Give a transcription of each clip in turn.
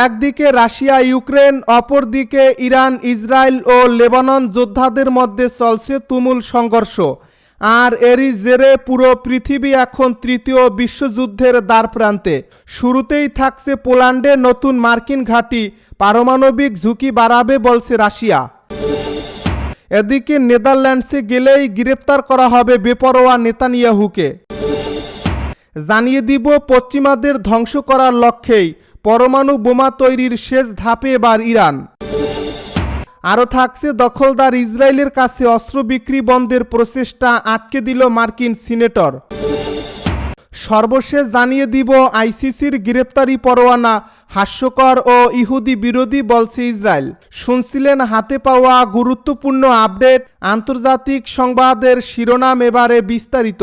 একদিকে Russia, Ukraine, অপরদিকে Iran, Israel ও লেবানন যোদ্ধাদের মধ্যে চলছে তুমুল সংঘর্ষ। আর এরই জেরে পুরো পৃথিবী এখন তৃতীয় বিশ্বযুদ্ধের দ্বারপ্রান্তে। শুরুতেই থাকছে পোল্যান্ডে নতুন মার্কিন ঘাঁটি, পারমাণবিক ঝুঁকি বাড়াবে বলছে রাশিয়া। এদিকে নেদারল্যান্ডসে গেলেই গ্রেপ্তার করা হবে বেপরোয়া নেতানিয়াহুকে। জানিয়ে দিব, পশ্চিমাদের ধ্বংস করার লক্ষ্যেই পরমাণু বোমা তৈরির শেষ ধাপে এবার ইরান। আরও থাকছে দখলদার ইসরায়েলের কাছে অস্ত্র বিক্রি বন্ধের প্রচেষ্টা আটকে দিল মার্কিন সিনেটর। সর্বশেষ জানিয়ে দিব আইসিসির গ্রেপ্তারি পরোয়ানা, হাস্যকর ও ইহুদি বিরোধী বলছে ইসরায়েল। শুনছিলেন হাতে পাওয়া গুরুত্বপূর্ণ আপডেট, আন্তর্জাতিক সংবাদের শিরোনাম এবারে বিস্তারিত।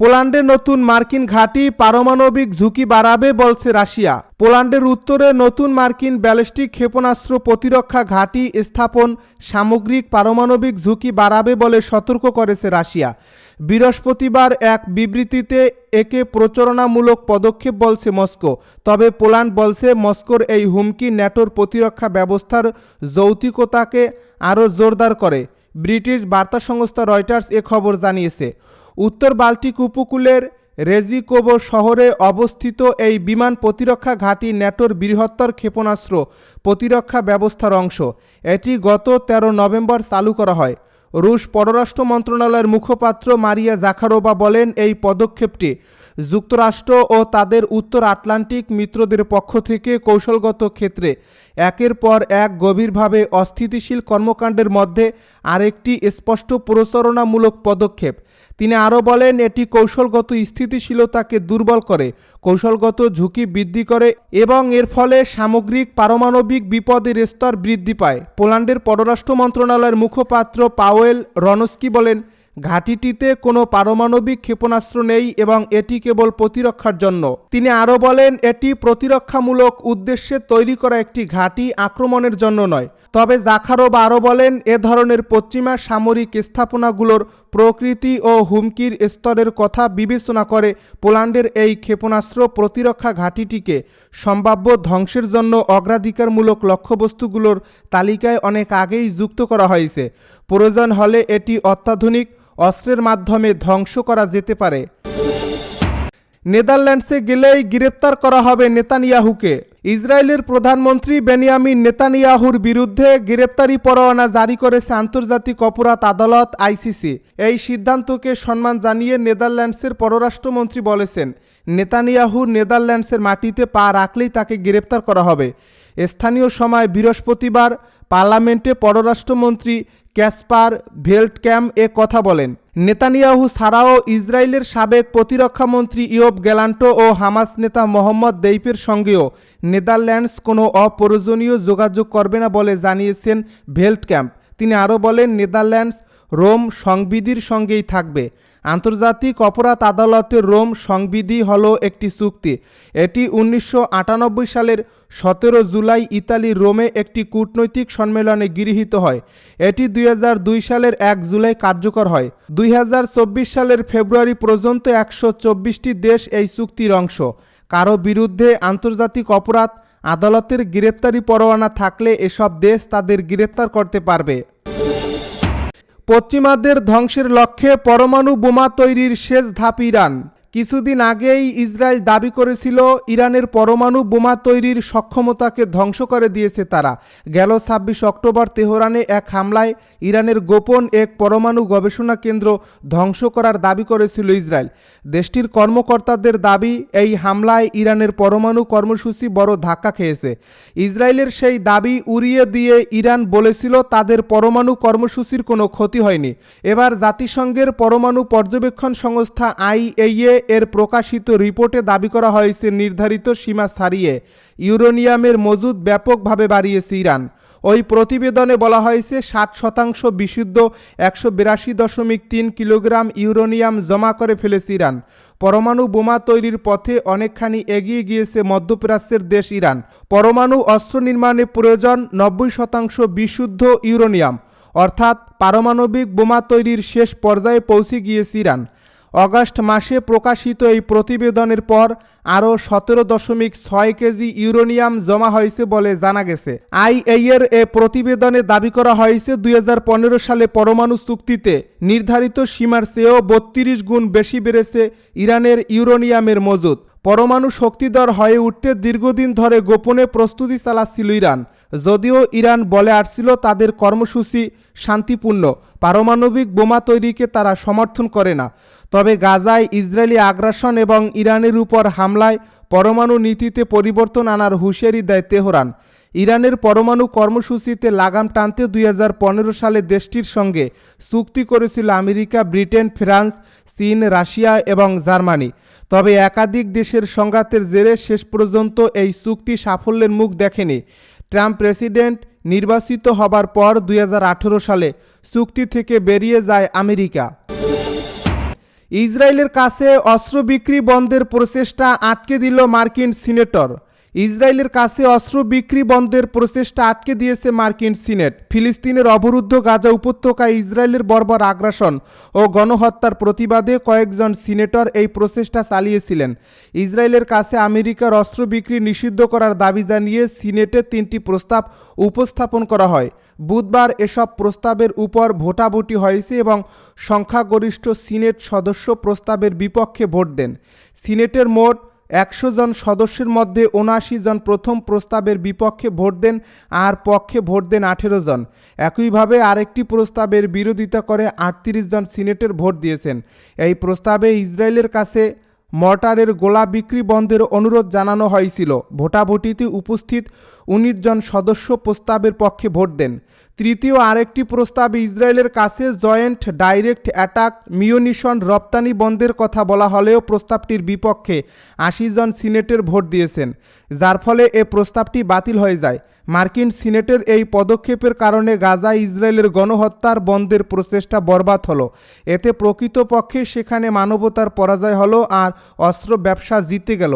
পোল্যান্ডে নতুন মার্কিন ঘাঁটি পারমাণবিক ঝুঁকি বাড়াবে বলছে রাশিয়া। পোল্যান্ডের উত্তরে নতুন মার্কিন ব্যালিস্টিক ক্ষেপণাস্ত্র প্রতিরক্ষা ঘাঁটি স্থাপন সামগ্রিক পারমাণবিক ঝুঁকি বাড়াবে বলে সতর্ক করেছে রাশিয়া। বৃহস্পতিবার এক বিবৃতিতে একে প্রচারণামূলক পদক্ষেপ বলছে মস্কো। তবে পোল্যান্ড বলছে মস্কোর এই হুমকি ন্যাটোর প্রতিরক্ষা ব্যবস্থার যৌতিকতাকে আরও জোরদার করে। ব্রিটিশ বার্তা সংস্থা রয়টার্স এ খবর জানিয়েছে। উত্তর বাল্টিক উপকূলের রেজিকোভো শহরে অবস্থিত এই বিমান প্রতিরক্ষা ঘাঁটি ন্যাটোর বৃহত্তর ক্ষেপণাস্ত্র প্রতিরক্ষা ব্যবস্থার অংশ। এটি গত ১৩ নভেম্বর চালু করা হয়। রুশ পররাষ্ট্র মন্ত্রণালয়ের মুখপাত্র মারিয়া জাখারোবা বলেন এই পদক্ষেপটি যুক্তরাষ্ট্র ও তাদের উত্তর আটলান্টিক মিত্রদের পক্ষ থেকে কৌশলগত ক্ষেত্রে একের পর এক গভীরভাবে অস্থিতিশীল কর্মকাণ্ডের মধ্যে আরেকটি স্পষ্ট প্রচারণামূলক পদক্ষেপ। তিনি আরও বলেন, এটি কৌশলগত স্থিতিশীলতাকে দুর্বল করে, কৌশলগত ঝুঁকি বৃদ্ধি করে এবং এর ফলে সামগ্রিক পারমাণবিক বিপদের স্তর বৃদ্ধি পায়। পোল্যান্ডের পররাষ্ট্র মন্ত্রণালয়ের মুখপাত্র পাওয়েল রনস্কি বলেন, ঘাঁটিটিতে কোনো পারমাণবিক ক্ষেপণাস্ত্র নেই এবং এটি কেবল প্রতিরক্ষার জন্য। তিনি আরও বলেন, এটি প্রতিরক্ষামূলক উদ্দেশ্যে তৈরি করা একটি ঘাঁটি আক্রমণের জন্য নয়। তবে জাখারোভ আরও বলেন, এ ধরনের পশ্চিমা সামরিক স্থাপনাগুলোর প্রকৃতি ও হুমকির স্তরের কথা বিবেচনা করে পোল্যান্ডের এই ক্ষেপণাস্ত্র প্রতিরক্ষা ঘাঁটিটিকে সম্ভাব্য ধ্বংসের জন্য অগ্রাধিকারমূলক লক্ষ্যবস্তুগুলোর তালিকায় অনেক আগেই যুক্ত করা হয়েছে। প্রয়োজন হলে এটি অত্যাধুনিক অস্ত্রের মাধ্যমে ধ্বংস করা যেতে পারে। নেদারল্যান্ডসে গেলেই গ্রেপ্তার করা হবে নেতানিয়াহুকে। ইসরায়েলের প্রধানমন্ত্রী বেনিয়ামিন নেতানিয়াহুর বিরুদ্ধে গ্রেপ্তারি পরোয়ানা জারি করেছে আন্তর্জাতিক অপরাধ আদালত আইসিসি। এই সিদ্ধান্তকে সম্মান জানিয়ে নেদারল্যান্ডসের পররাষ্ট্রমন্ত্রী বলেছেন, নেতানিয়াহু নেদারল্যান্ডসের মাটিতে পা রাখলেই তাকে গ্রেপ্তার করা হবে। স্থানীয় সময় বৃহস্পতিবার পার্লামেন্টে পররাষ্ট্রমন্ত্রী ক্যাসপার ভেল্টক্যাম এ কথা বলেন। নেতানিয়াহু ছাড়াও ইসরায়েলের সাবেক প্রতিরক্ষামন্ত্রী ইয়ব গ্যালান্টো ও হামাস নেতা মোহাম্মদ দেইপের সঙ্গেও নেদারল্যান্ডস কোনো অপ্রয়োজনীয় যোগাযোগ করবে না বলে জানিয়েছেন ভেল্টক্যাম্প। তিনি আরও বলেন, নেদারল্যান্ডস রোম সংবিধির সঙ্গেই থাকবে। আন্তর্জাতিক অপরাধ আদালতের রোম সংবিধি হল একটি চুক্তি। এটি উনিশশো আটানব্বই সালের সতেরো জুলাই ইতালির রোমে একটি কূটনৈতিক সম্মেলনে গৃহীত হয়। এটি দুই হাজার দুই সালের এক জুলাই কার্যকর হয়। দুই হাজার চব্বিশ সালের ফেব্রুয়ারি পর্যন্ত একশো চব্বিশটি দেশ এই চুক্তির অংশ। কারও বিরুদ্ধে আন্তর্জাতিক অপরাধ আদালতের গ্রেপ্তারি পরোয়ানা থাকলে এসব দেশ তাদের গ্রেপ্তার করতে পারবে। পশ্চিমাদের ধ্বংসের লক্ষ্যে পরমাণু বোমা তৈরির শেষ ধাপ ইরান। কিছুদিন আগেই ইসরায়েল দাবি করেছিল ইরানের পরমাণু বোমা তৈরির সক্ষমতাকে ধ্বংস করে দিয়েছে তারা। গেল ছাব্বিশ অক্টোবর তেহরানে এক হামলায় ইরানের গোপন এক পরমাণু গবেষণা কেন্দ্র ধ্বংস করার দাবি করেছিল ইসরায়েল। দেশটির কর্মকর্তাদের দাবি, এই হামলায় ইরানের পরমাণু কর্মসূচি বড় ধাক্কা খেয়েছে। ইসরায়েলের সেই দাবি উড়িয়ে দিয়ে ইরান বলেছিল, তাদের পরমাণু কর্মসূচির কোনো ক্ষতি হয়নি। এবার জাতিসংঘের পরমাণু পর্যবেক্ষণ সংস্থা আইএইএ এর প্রকাশিত রিপোর্টে দাবি করা হয়েছে, নির্ধারিত সীমা ছাড়িয়ে ইউরোনিয়ামের মজুদ ব্যাপকভাবে বাড়িয়েছে ইরান। ওই প্রতিবেদনে বলা হয়েছে, ষাট শতাংশ বিশুদ্ধ, একশো বিরাশি দশমিক তিন কিলোগ্রাম ইউরোনিয়াম জমা করে ফেলেছে ইরান। পরমাণু বোমা তৈরির পথে অনেকখানি এগিয়ে গিয়েছে মধ্যপ্রাচ্যের দেশ ইরান। পরমাণু অস্ত্র নির্মাণে প্রয়োজন নব্বই শতাংশ বিশুদ্ধ ইউরোনিয়াম। অর্থাৎ পারমাণবিক বোমা তৈরির শেষ পর্যায়ে পৌঁছে গিয়েছে ইরান। অগাস্ট মাসে প্রকাশিত এই প্রতিবেদনের পর আরও সতেরো দশমিক ছয় কেজি ইউরোনিয়াম জমা হয়েছে বলে জানা গেছে। আইএই এর এ প্রতিবেদনে দাবি করা হয়েছে, দুই হাজার পনেরো সালে পরমাণু চুক্তিতে নির্ধারিত সীমার চেয়েও বত্রিশ গুণ বেশি বেড়েছে ইরানের ইউরোনিয়ামের মজুদ। পরমাণু শক্তিধর হয়ে উঠতে দীর্ঘদিন ধরে গোপনে প্রস্তুতি চালাচ্ছিল ইরান। যদিও ইরান বলে আসছিল তাদের কর্মসূচি শান্তিপূর্ণ, পারমাণবিক বোমা তৈরিকে তারা সমর্থন করে না। তবে গাজায় ইসরায়েলি আগ্রাসন এবং ইরানের উপর হামলায় পরমাণু নীতিতে পরিবর্তন আনার হুঁশিয়ারি দেয় তেহরান। ইরানের পরমাণু কর্মসূচিতে লাগাম টানতে দুই হাজার পনেরো সালে দেশটির সঙ্গে চুক্তি করেছিল আমেরিকা, ব্রিটেন, ফ্রান্স, চীন, রাশিয়া এবং জার্মানি। তবে একাধিক দেশের সংঘাতের জেরে শেষ পর্যন্ত এই চুক্তি সাফল্যের মুখ দেখেনি। ট্রাম্প প্রেসিডেন্ট নির্বাচিত হবার পর দুই হাজার আঠেরো সালে চুক্তি থেকে বেরিয়ে যায় আমেরিকা। ইসরায়েলের কাছে অস্ত্র বিক্রি বন্ধের প্রচেষ্টা আটকে দিল মার্কিন সিনেটর। ইসরায়েলের কাছে অস্ত্র বিক্রি বন্ধের প্রচেষ্টা আটকে দিয়েছে মার্কিন সিনেট। ফিলিস্তিনের অবরুদ্ধ গাজা উপত্যকায় ইসরায়েলের বর্বর আগ্রাসন ও গণহত্যার প্রতিবাদে কয়েকজন সিনেটর এই প্রচেষ্টা চালিয়েছিলেন। ইসরায়েলের কাছে আমেরিকার অস্ত্র বিক্রি নিষিদ্ধ করার দাবি জানিয়ে সিনেটে তিনটি প্রস্তাব উপস্থাপন করা হয়। বুধবার এসব প্রস্তাবের উপর ভোটাভুটি হয়েছে এবং সংখ্যাগরিষ্ঠ সিনেট সদস্য প্রস্তাবের বিপক্ষে ভোট দেন। সিনেটের মোট একশো জন সদস্যের মধ্যে উনআশি জন প্রথম প্রস্তাবের বিপক্ষে ভোট দেন আর পক্ষে ভোট দেন আঠেরো জন। একইভাবে আরেকটি প্রস্তাবের বিরোধিতা করে আটত্রিশ জন সিনেটের ভোট দিয়েছেন। এই প্রস্তাবে ইসরায়েলের কাছে মর্টারের গোলা বিক্রি বন্ধের অনুরোধ জানানো হয়েছিল। ভোটাভুটিতে উপস্থিত উনিশ জন সদস্য প্রস্তাবের পক্ষে ভোট দেন। তৃতীয় আরেকটি প্রস্তাবে ইসরায়েলের কাছে জয়েন্ট ডাইরেক্ট অ্যাটাক, মিউনিশন, রপ্তানি বন্ধের কথা বলা হলেও প্রস্তাবটির বিপক্ষে আশি জন সিনেটের ভোট দিয়েছেন, যার ফলে এ প্রস্তাবটি বাতিল হয়ে যায়। মার্কিন সিনেটের এই পদক্ষেপের কারণে গাজা ইসরায়েলের গণহত্যার বন্ধের প্রচেষ্টা বরবাদ হলো। এতে প্রকৃতপক্ষে সেখানে মানবতার পরাজয় হলো আর অস্ত্র ব্যবসা জিতে গেল।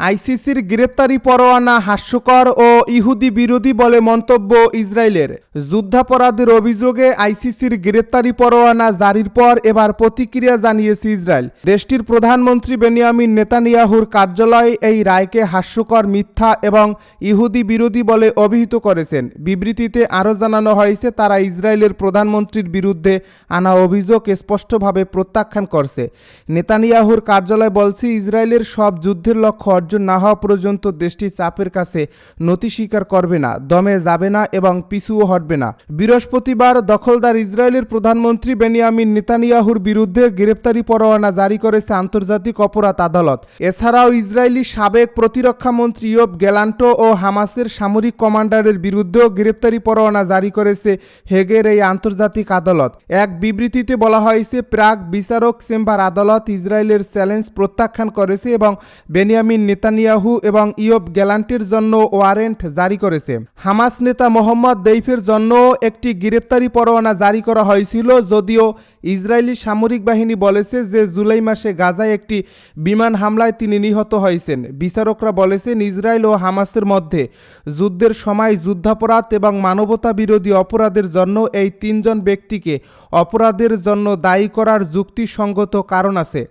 আইসিসির গ্রেপ্তারি পরোয়ানা হাস্যকর ও ইহুদি বিরোধী বলে মন্তব্য ইসরায়েলের। যুদ্ধাপরাধের অভিযোগে আইসিসির গ্রেপ্তারি পরোয়ানা জারির পর এবার প্রতিক্রিয়া জানিয়েছে ইসরায়েল। দেশটির প্রধানমন্ত্রী বেনিয়ামিন নেতানিয়াহুর কার্যালয় এই রায়কে হাস্যকর, মিথ্যা এবং ইহুদি বিরোধী বলে অভিহিত করেছেন। বিবৃতিতে আরও জানানো হয়েছে, তারা ইসরায়েলের প্রধানমন্ত্রীর বিরুদ্ধে আনা অভিযোগ স্পষ্টভাবে প্রত্যাখ্যান করছে। নেতানিয়াহুর কার্যালয় বলছে, ইসরায়েলের সব যুদ্ধের লক্ষ্য অর্জন না হওয়া পর্যন্ত দেশটি চাপের কাছে নতি স্বীকার করবে না, দমে যাবে না এবং পিছুও হটবে না। বৃহস্পতিবার দখলদার ইসরায়েলের প্রধানমন্ত্রী বেনিয়ামিন নেতানিয়াহুর বিরুদ্ধে গ্রেপ্তারি পরোয়ানা জারি করেছে আন্তর্জাতিক অপরাধ আদালত। এছাড়াও ইসরায়েলি সাবেক প্রতিরক্ষা মন্ত্রী ইয়ব গেলান্টো ও হামাসের সামরিক কমান্ডারের বিরুদ্ধেও গ্রেপ্তারি পরোয়ানা জারি করেছে হেগের এই আন্তর্জাতিক আদালত। এক বিবৃতিতে বলা হয়েছে, প্রাক বিচারক চেম্বার আদালত ইসরায়েলের চ্যালেঞ্জ প্রত্যাখ্যান করেছে এবং বেনিয়ামিন নেতানিয়াহু এবং ইয়ব গ্যালান্টির জন্য ওয়ারেন্ট জারি করেছে। হামাস নেতা মোহাম্মদ দেইফের জন্য একটি গ্রেপ্তারি পরোয়ানা জারি করা হয়েছিল যদিও ইসরায়েলি সামরিক বাহিনী বলেছে যে জুলাই মাসে গাজায় একটি বিমান হামলায় তিনি নিহত হয়েছেন। বিচারকরা বলেছেন ইসরায়েল ও হামাসের মধ্যে যুদ্ধের সময় যুদ্ধাপরাধ এবং মানবতা বিরোধী অপরাধের জন্য এই তিনজন ব্যক্তিকে অপরাধের জন্য দায়ী করার যুক্তিসঙ্গত কারণ আছে।